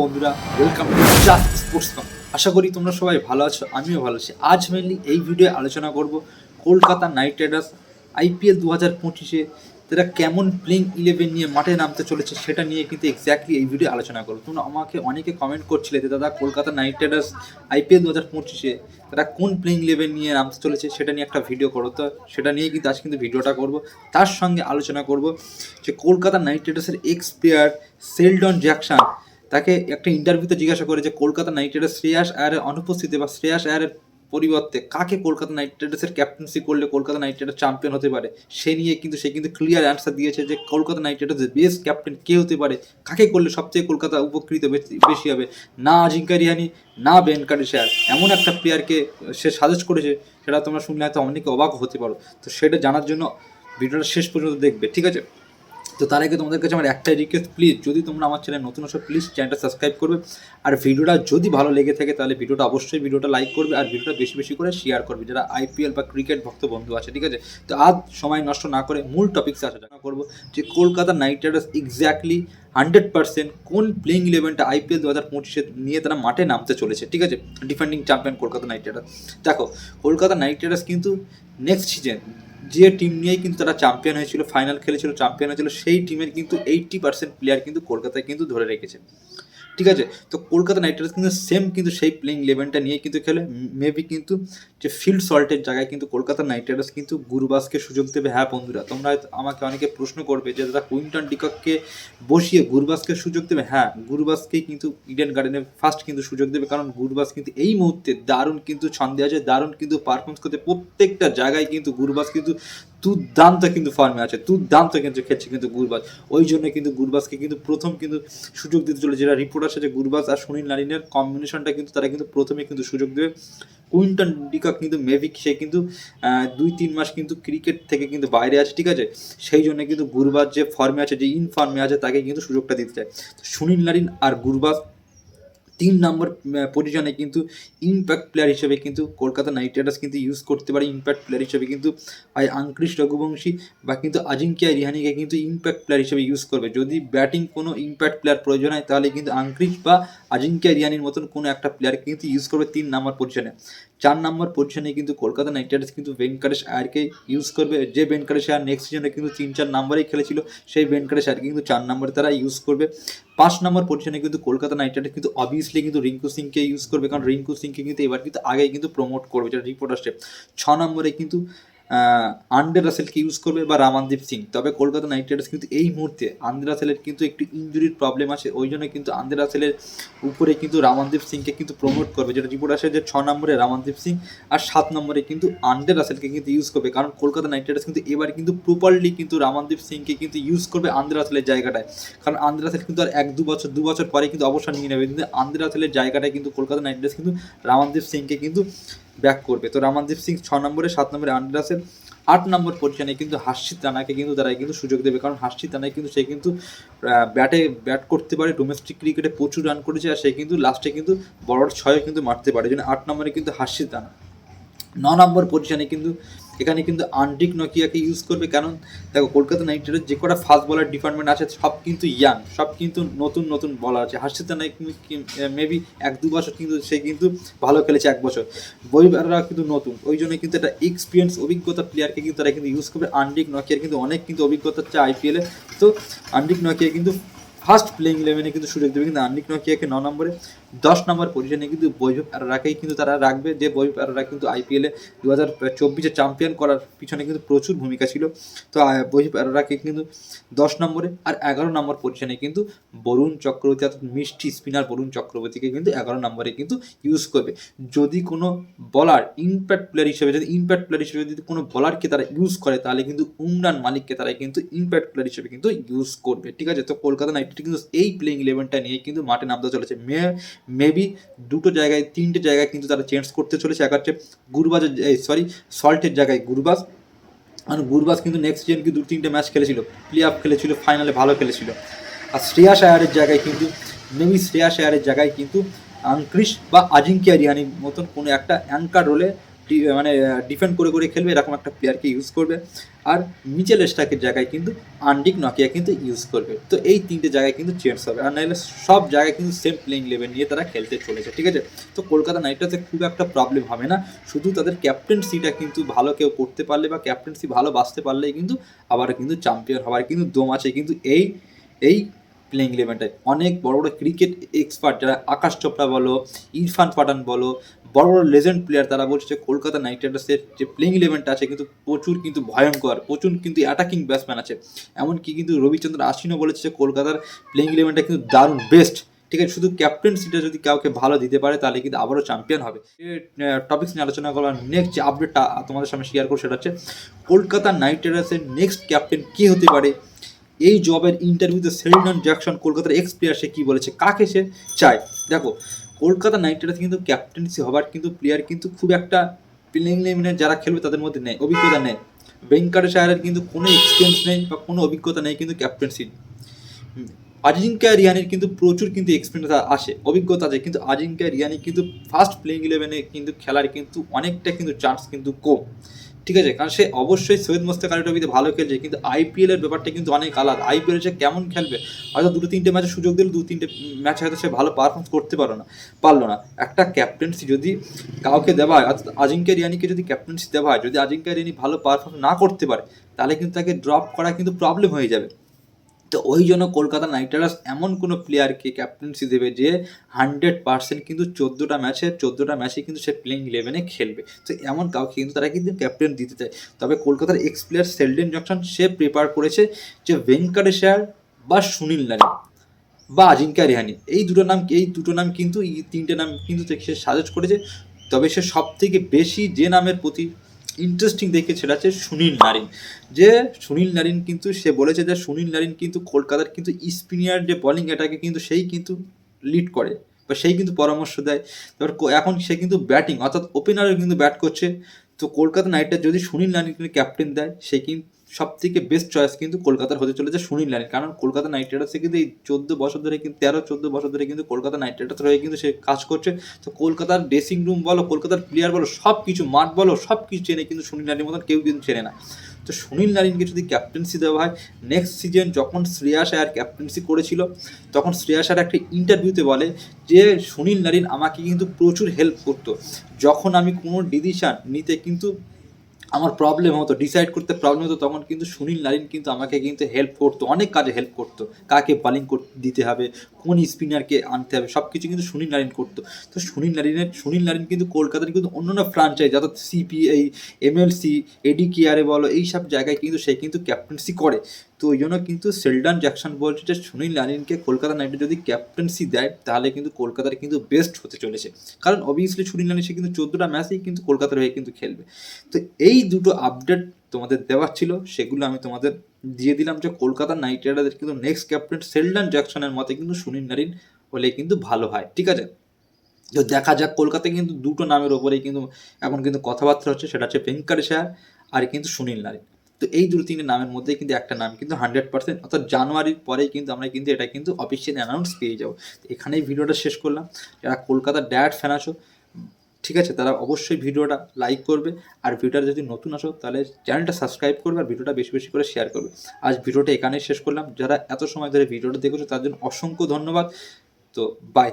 বন্ধুরা welcome just sports com আশা করি তোমরা সবাই ভালো আছো, আমিও ভালো আছি। আজ মেনলি এই ভিডিওয়ে আলোচনা করব কলকাতা নাইট রাইডার্স আইপিএল দু হাজার পঁচিশে, তারা কেমন প্লেইং ইলেভেন নিয়ে মাঠে নামতে চলেছে সেটা নিয়ে কিন্তু এক্স্যাক্টলি এই ভিডিও আলোচনা করব। তোমরা আমাকে অনেকে কমেন্ট করছিলে যে, দাদা, কলকাতা নাইট রাইডার্স আইপিএল দু হাজার পঁচিশে তারা কোন প্লেইং ইলেভেন নিয়ে নামতে চলেছে সেটা নিয়ে একটা ভিডিও করো তো। সেটা নিয়ে কিন্তু আজ কিন্তু ভিডিওটা করব। তার সঙ্গে আলোচনা করব যে, কলকাতা নাইট রাইডার্সের এক্স প্লেয়ার সেলডন জ্যাকসন তাকে একটা ইন্টারভিউতে জিজ্ঞাসা করে যে, কলকাতা নাইট রাইডার্স শ্রেয়াস আয়ারের অনুপস্থিতি বা শ্রেয়াস আয়ারের পরিবর্তে কাকে কলকাতা নাইট রাইডার্সের ক্যাপ্টেন্সি করলে কলকাতা নাইট রাইডার্স চ্যাম্পিয়ন হতে পারে? সে নিয়ে কিন্তু, সে কিন্তু ক্লিয়ার অ্যান্সার দিয়েছে যে, কলকাতা নাইট রাইডার্সের বেস্ট ক্যাপ্টেন কে হতে পারে? কাকে করলে সবচেয়ে কলকাতা উপকৃত বেশি- হবে? না আজিঙ্কা রিহানি না বেন কারিশার এমন একটা প্লেয়ারকে সে সাজেস্ট করেছে, সেটা তোমরা শুনলে হয়তো অনেকে অবাক হতে পারো। তো সেটা জানার জন্য ভিডিওটা শেষ পর্যন্ত দেখবে, ঠিক আছে? তো তার আগে তোমাদের কাছে আমার একটাই রিকোয়েস্ট প্লিজ যদি তোমরা আমার চ্যানেল নতুন আসো প্লিজ চ্যানেলটা সাবস্ক্রাইব করবে। আর ভিডিওটা যদি ভালো লেগে থাকে, তাহলে ভিডিওটা অবশ্যই ভিডিওটা লাইক করবে আর ভিডিওটা বেশি বেশি করে শেয়ার করবে, যারা আইপিএল বা ক্রিকেট ভক্ত বন্ধু আছে, ঠিক আছে? তো আজ সময় নষ্ট না করে মূল টপিক্সে আসা যাক করব, যে Kolkata knight riders exactly hundred percent কোন প্লেইং ইলেভেনটা আইপিএল দু হাজার পঁচিশে নিয়ে তারা মাঠে নামতে চলেছে, ঠিক আছে? Defending champion Kolkata knight riders দেখো, কলকাতা নাইট রাইডার্স কিন্তু নেক্সট সিজন যে টিম নিয়েই কিন্তু তারা চ্যাম্পিয়ন হয়েছিল ফাইনাল খেলেছিল চ্যাম্পিয়ন হয়েছিল, সেই টিমের কিন্তু এইট্টি পার্সেন্ট প্লেয়ার কিন্তু কলকাতায় কিন্তু ধরে রেখেছে। ঠিক আছে? তো কলকাতা নাইট রাইডার্স কিন্তু সেম কিন্তু সেই প্লেইং ইলেভেনটা নিয়ে কিন্তু খেলে। মেবি কিন্তু যে ফিল্ড সল্টের জায়গায় কিন্তু কলকাতা নাইট রাইডার্স কিন্তু গুরুবাসকে সুযোগ দেবে। হ্যাঁ বন্ধুরা, তোমরা আমাকে অনেকে প্রশ্ন করবে যে, দাদা, কুইন্টন ডিককে বসিয়ে গুরুবাসকে সুযোগ দেবে? হ্যাঁ গুরুবাসকেই কিন্তু ইডেন গার্ডেনে ফার্স্ট কিন্তু সুযোগ দেবে। কারণ গুরুবাস কিন্তু এই মুহূর্তে দারুণ কিন্তু ছন্দে আছে, দারুণ কিন্তু পারফরমেন্স করতে প্রত্যেকটা জায়গায় কিন্তু গুরুবাস কিন্তু দুর্দান্ত কিন্তু ফর্মে আছে, দুর্দান্ত কিন্তু খেলছে কিন্তু গুরবাজ। ওই জন্য কিন্তু গুরবাজকে কিন্তু প্রথম কিন্তু সুযোগ দিতে চলে যেটা রিপোর্ট আসে যে গুরবাজ আর সুনীল নারিনের কম্বিনেশনটা কিন্তু তারা কিন্তু প্রথমে কিন্তু সুযোগ দেবে। কুইন্টন ডিকক কিন্তু মেভিক সে কিন্তু দুই তিন মাস কিন্তু ক্রিকেট থেকে কিন্তু বাইরে আছে, ঠিক আছে? সেই জন্য কিন্তু গুরবাজ যে ফর্মে আছে, যে ইন ফর্মে আছে, তাকে কিন্তু সুযোগটা দিতে চায়। সুনীল নারিন আর গুরবাজ তিন নম্বর পজিশনে কিন্তু ইম্প্যাক্ট প্লেয়ার হিসেবে কিন্তু কলকাতা নাইট রাইডার্স কিন্তু ইউজ করতে পারে ইম্প্যাক্ট প্লেয়ার হিসেবে কিন্তু আই আঙ্কৃশ রঘুবংশী বা কিন্তু আজিঙ্কিয়া রিহানিকে কিন্তু ইম্প্যাক্ট প্লেয়ার হিসেবে ইউজ করবে। যদি ব্যাটিং কোনো ইম্প্যাক্ট প্লেয়ার প্রয়োজন হয়, তাহলে কিন্তু আঙ্কৃশ বা আজিঙ্কিয়া রিহানির মতন কোনো একটা প্লেয়ার কিন্তু ইউজ করবে তিন নম্বর পজিশনে চার নম্বর পজিশনে কিন্তু কলকাতা নাইট রাইডার্স কিন্তু ভেঙ্কটেশ আয়ারকে ইউজ করবে। যে ভেঙ্কটেশ আয়ার নেক্সট সিজনে কিন্তু তিন, চার নম্বরেই খেলেছিল, সেই ভেঙ্কটেশ আয়ারকে কিন্তু চার নম্বরে তারা ইউজ করবে। পাঁচ নম্বর পজিশনে কিন্তু কলকাতা নাইট রাইডার্স কিন্তু অবভিয়াসলি কিন্তু রিঙ্কু সিংকে ইউজ করবে, কারণ রিঙ্কু সিংকে কিন্তু এবার কিন্তু আগে কিন্তু প্রমোট করবে, যেটা রিপোর্ট আসছে ছ নম্বরে কিন্তু আন্ডে রাসেলকে ইউজ করবে বা রামানদীপ সিং তবে কলকাতা নাইট রাইডার্স কিন্তু এই মুহূর্তে আন্ডে রাসেলের কিন্তু একটু ইঞ্জুরির প্রবলেম আছে। ওই জন্য কিন্তু আন্ডে রাসেলের উপরে কিন্তু রামানদীপ সিংকে কিন্তু প্রমোট করবে। যেটা রিপোর্ট আসে যে ছ নম্বরে রামানদীপ সিং আর সাত নম্বরে কিন্তু আন্ডে রাসেলকে কিন্তু ইউজ করবে। কারণ কলকাতা নাইট রাইডার্স কিন্তু এবার কিন্তু প্রপারলি কিন্তু রামানদীপ সিংকে কিন্তু ইউজ করবে আন্দ্রে রাসেলের জায়গাটায়। কারণ আন্দ্রে রাসেল কিন্তু আর এক, দু বছর দু বছর পরে কিন্তু অবসর নিয়ে নেবে। কিন্তু আন্দ্রে রাসেলের জায়গাটায় কিন্তু কলকাতা নাইট রাইডার্স কিন্তু রামানদীপ সিংকে কিন্তু ব্যাক করবে। তো রামানদীপ সিং ছ নম্বরে, সাত নম্বরে আন্ডার আসেন আট নম্বর পজিশনে কিন্তু হাসিত রানাকে কিন্তু তারা কিন্তু সুযোগ দেবে। কারণ হাসিত রানায় কিন্তু সে কিন্তু ব্যাটে, ব্যাট করতে পারে ডোমেস্টিক ক্রিকেটে প্রচুর রান করেছে আর সে কিন্তু লাস্টে কিন্তু বড় ছয় কিন্তু মারতে পারে। যেন আট নম্বরে কিন্তু হাসিত রানা। ন নম্বর পজিশনে কিন্তু এখানে কিন্তু আন্টিক নকিয়াকে ইউজ করবে, কারণ দেখো কলকাতা নাইট রাইডার্স যে কটা ফাস্ট বলার ডিপার্টমেন্ট আছে, সব কিন্তু ইয়াং সব কিন্তু নতুন নতুন বলার আছে। হাসিত রানাই মেবি এক দু বছর কিন্তু সে কিন্তু ভালো খেলেছে এক বছর। বইবাররা কিন্তু নতুন, ওই জন্য কিন্তু একটা এক্সপিরিয়েন্স অভিজ্ঞতা প্লেয়ারকে কিন্তু তারা কিন্তু ইউজ করবে। আন্ডিক নকিয়ার কিন্তু অনেক কিন্তু অভিজ্ঞতা হচ্ছে আইপিএলে তো আন্ডিক নকিয়া কিন্তু ফার্স্ট প্লেইং ইলেভেনে কিন্তু সুযোগ দেবে, কিন্তু আন্ডিক নকিয়াকে ন নম্বরে। দশ নম্বর পজিশনে কিন্তু বৈভব আরোরাকেই কিন্তু তারা রাখবে। যে বৈভব আরোরা কিন্তু আইপিএলে দু হাজার চব্বিশে চ্যাম্পিয়ন করার পিছনে কিন্তু প্রচুর ভূমিকা ছিল। তো বৈভব আরোরাকে কিন্তু দশ নম্বরে আর এগারো নম্বর পজিশনে কিন্তু বরুণ চক্রবর্তী অর্থাৎ মিষ্টি স্পিনার বরুণ চক্রবর্তীকে কিন্তু এগারো নম্বরে কিন্তু ইউজ করবে। যদি কোনো বলার ইম্প্যাক্ট প্লেয়ার হিসেবে, যদি ইম্প্যাক্ট প্লেয়ার হিসেবে যদি কোনো বলারকে তারা ইউজ করে, তাহলে কিন্তু উমরান মালিককে তারা কিন্তু ইম্প্যাক্ট প্লেয়ার হিসেবে কিন্তু ইউজ করবে। ঠিক আছে? তো কলকাতা নাইট কিন্তু এই প্লেইং ইলেভেনটা নিয়ে কিন্তু মাঠে নামতে চলেছে। মে মেবি দুটো জায়গায়, তিনটে জায়গায় কিন্তু তারা চেঞ্জ করতে চলেছে এক হচ্ছে গুরবাজের সরি সল্টের জায়গায় গুরবাজ। আর গুরবাজ কিন্তু নেক্সট জেন কিন্তু দু, তিনটে ম্যাচ খেলেছিল। প্লে অফ খেলেছিল ফাইনালে ভালো খেলেছিল। আর শ্রেয়া শায়ারের জায়গায় কিন্তু মেবি শ্রেয়া শায়ারের জায়গায় কিন্তু আংক্রিশ বা আজিঙ্কিয়া রিয়ানির মতন কোনো একটা অ্যাঙ্কার রোলে মানে ডিফেন্ড করে করে খেলবে, এরকম একটা প্লেয়ারকে ইউজ করবে। আর মিচেল স্টাকের জায়গায় কিন্তু আন্ডিক নকিয়া কিন্তু ইউজ করবে। তো এই তিনটে জায়গায় কিন্তু চেঞ্জ হবে। আর নাহলে সব জায়গায় কিন্তু সেম প্লেইং লেভেল নিয়ে তারা খেলতে চলেছে, ঠিক আছে? তো কলকাতা নাইট রাইডার্সে খুব একটা প্রবলেম হবে না। শুধু তাদের ক্যাপ্টেন্সিটা কিন্তু ভালো কেউ করতে পারলে বা ক্যাপ্টেন্সি ভালো বাঁচতে পারলেই কিন্তু আবার কিন্তু চ্যাম্পিয়ন হওয়ার কিন্তু দম আছে। কিন্তু এই এই প্লেইং ইলেভেনটায় অনেক বড় বড় ক্রিকেট এক্সপার্ট যারা আকাশ চোপড়া বলো, ইরফান পাঠান বলো, বড় বড় লেজেন্ড প্লেয়ার তারা বলছে যে কলকাতা নাইট রাইডার্সের যে প্লেইং ইলেভেনটা আছে কিন্তু প্রচুর কিন্তু ভয়ঙ্কর, প্রচুর কিন্তু অ্যাটাকিং ব্যাটসম্যান আছে। এমনকি কিন্তু রবিচন্দ্র আশ্বিনও বলেছে যে কলকাতার প্লেইং ইলেভেনটা কিন্তু দারুণ বেস্ট ঠিক আছে, শুধু ক্যাপ্টেন্সিটা যদি কাউকে ভালো দিতে পারে তাহলে কিন্তু আবারও চ্যাম্পিয়ন হবে। টপিক্স নিয়ে আলোচনা করার নেক্সট যে আপডেটটা তোমাদের সামনে শেয়ার করব সেটা হচ্ছে কলকাতা নাইট রাইডার্সের নেক্সট ক্যাপ্টেন কী হতে পারে? এই জবের ইন্টারভিউতে সেলিনন জ্যাকসন কলকাতার এক্স প্লেয়ার সে কী বলেছে, কাকে সে চায়? দেখো, কলকাতা নাইট রাইডার্স কিন্তু ক্যাপ্টেন্সি হবার কিন্তু প্লেয়ার কিন্তু খুব একটা প্লেইং ইলেভেনের যারা খেলবে তাদের মধ্যে নেই, অভিজ্ঞতা নেই। ভেঙ্কটেশ আয়ারের কিন্তু কোনো এক্সপিরিয়েন্স নেই বা কোনো অভিজ্ঞতা নেই কিন্তু ক্যাপ্টেন্সি আজিঙ্কা রিয়ানির কিন্তু প্রচুর কিন্তু এক্সপিরিয়েন্স আসে, অভিজ্ঞতা আছে, কিন্তু আজিঙ্কা রিয়ানি কিন্তু ফার্স্ট প্লেইং ইলেভেনে কিন্তু খেলার কিন্তু অনেকটা কিন্তু চান্স কিন্তু কম। ঠিক আছে, কারণ সে অবশ্যই সৈয়দ মোস্তাক আলী ট্রফিতে ভালো খেলছে, কিন্তু আইপিএল এর ব্যাপারটা কিন্তু অনেক আলাদা। আইপিএল সে কেমন খেলবে? হয়তো দুটো তিনটে ম্যাচে সুযোগ দিলে, দু তিনটে ম্যাচে হয়তো সে ভালো পারফর্মেন্স করতে পারো না, পারল না। একটা ক্যাপ্টেন্সি যদি কাউকে দেওয়া হয়, অর্থাৎ আজিঙ্কা রিয়ানিকে যদি ক্যাপ্টেন্সি দেওয়া হয়, যদি আজিঙ্কা রিয়ানি ভালো পারফর্ম না করতে পারে, তাহলে কিন্তু তাকে ড্রপ করা কিন্তু প্রবলেম হয়ে যাবে। তো ওই জন্য কলকাতা নাইট রাইডার্স এমন কোনো প্লেয়ারকে ক্যাপ্টেন্সি দেবে যে হান্ড্রেড পার্সেন্ট কিন্তু চোদ্দোটা ম্যাচে চোদ্দোটা ম্যাচে কিন্তু সে প্লেইং ইলেভেনে খেলবে। তো এমন কাউকে কিন্তু তারা কিন্তু ক্যাপ্টেন দিতে চায়। তবে কলকাতার এক্স প্লেয়ার সেলডেন জংশন সে প্রিপার করেছে যে ভেঙ্কটেশ্বর বা সুনীল নারী বা আজিঙ্কা রেহানি এই দুটো নাম, এই দুটো নাম কিন্তু, এই তিনটে নাম কিন্তু সে সাজেস্ট করেছে। তবে সে সব থেকে বেশি যে নামের প্রতি ইন্টারেস্টিং দেখে সেটা হচ্ছে সুনীল নারিন। যে সুনীল নারিন কিন্তু, সে বলেছে যে সুনীল নারিন কিন্তু কলকাতার কিন্তু স্পিনিয়ার যে বলিং এটাকে কিন্তু সেই কিন্তু লিড করে বা সেই কিন্তু পরামর্শ দেয়। তারপর এখন সে কিন্তু ব্যাটিং অর্থাৎ ওপেনারও কিন্তু ব্যাট করছে। তো কলকাতা নাইট যদি সুনীল নারিনকে ক্যাপ্টেন দেয়, সে কিন্তু সব থেকে বেস্ট চয়েস কিন্তু কলকাতার হতে চলেছে সুনীল নারিন কারণ কলকাতা নাইট রাইডার্সে কিন্তু এই চোদ্দ বছর ধরে কিন্তু তেরো, চোদ্দ বছর ধরে কিন্তু কলকাতা নাইট রাইডার্স হয়ে কিন্তু সে কাজ করছে। তো কলকাতার ড্রেসিং রুম বলো, কলকাতার প্লেয়ার বলো সব কিছু মাঠ বলো সব কিছু চেনে কিন্তু সুনীল নারিনের মতন কেউ কিন্তু চেনে না। তো সুনীল নারিনকে যদি ক্যাপ্টেন্সি দেওয়া হয় নেক্সট সিজন যখন শ্রেয়া আয়ার ক্যাপ্টেন্সি করেছিল, তখন শ্রেয়া আয়ার একটা ইন্টারভিউতে বলে যে, সুনীল নারিন আমাকে কিন্তু প্রচুর হেল্প করতো। যখন আমি কোনো ডিসিশান নিতে কিন্তু আমার প্রবলেম হতো ডিসাইড করতে প্রবলেম হতো, তখন কিন্তু সুনীল নারিন কিন্তু আমাকে কিন্তু হেল্প করতো, অনেক কাজে হেল্প করতো। কাকে বলিং দিতে হবে, কোন স্পিনারকে আনতে হবে সব কিছু কিন্তু সুনীল নারিন করতো। তো সুনীল নারিনের, সুনীল নারিন কিন্তু কলকাতার কিন্তু অন্য অন্য ফ্রাঞ্চাইজ অর্থাৎ সিপিএই এমএলসি এডি কেয়ারে বলো এই সব জায়গায় কিন্তু সে কিন্তু ক্যাপ্টেন্সি করে। তো ওই জন্য কিন্তু সেলডান জ্যাকসন বলছে যে, সুনীল নারিনকে কলকাতা নাইটে যদি ক্যাপ্টেন্সি দেয়, তাহলে কিন্তু কলকাতার কিন্তু বেস্ট হতে চলেছে। কারণ অবভিয়াসলি সুনীল নারিন সে কিন্তু চোদ্দোটা ম্যাচেই কিন্তু কলকাতার হয়ে কিন্তু খেলবে। তো এই দুটো আপডেট তোমাদের দেওয়ার ছিল, সেগুলো আমি তোমাদের দিয়ে দিলাম যে, কলকাতা নাইট রাইডার্সের কিন্তু নেক্সট ক্যাপ্টেন সেলডান জ্যাকসনের মতে কিন্তু সুনীল নারিন হলে কিন্তু ভালো হয়, ঠিক আছে? তো দেখা যাক, কলকাতায় কিন্তু দুটো নামের ওপরেই কিন্তু এখন কিন্তু কথাবার্তা হচ্ছে, সেটা হচ্ছে ভেঙ্কটেশ্বর আর কিন্তু সুনীল নারিন তো এই দুটো তিনটে নামের মধ্যে কিন্তু একটা নাম কিন্তু হান্ড্রেড পার্সেন্ট অর্থাৎ জানুয়ারির পরেই কিন্তু আমরা কিন্তু এটা কিন্তু অফিসিয়াল অ্যানাউন্স পেয়ে যাব। এখানেই ভিডিওটা শেষ করলাম। যারা কলকাতা ড্যাড ফ্যান আছো, ঠিক আছে, তারা অবশ্যই ভিডিওটা লাইক করবে। আর ভিডিওটা যদি নতুন আসো তাহলে চ্যানেলটা সাবস্ক্রাইব করবে আর ভিডিওটা বেশি বেশি করে শেয়ার করবে। আজ ভিডিওটা এখানেই শেষ করলাম। যারা এত সময় ধরে ভিডিওটা দেখেছ, তার জন্য অসংখ্য ধন্যবাদ। তো বাই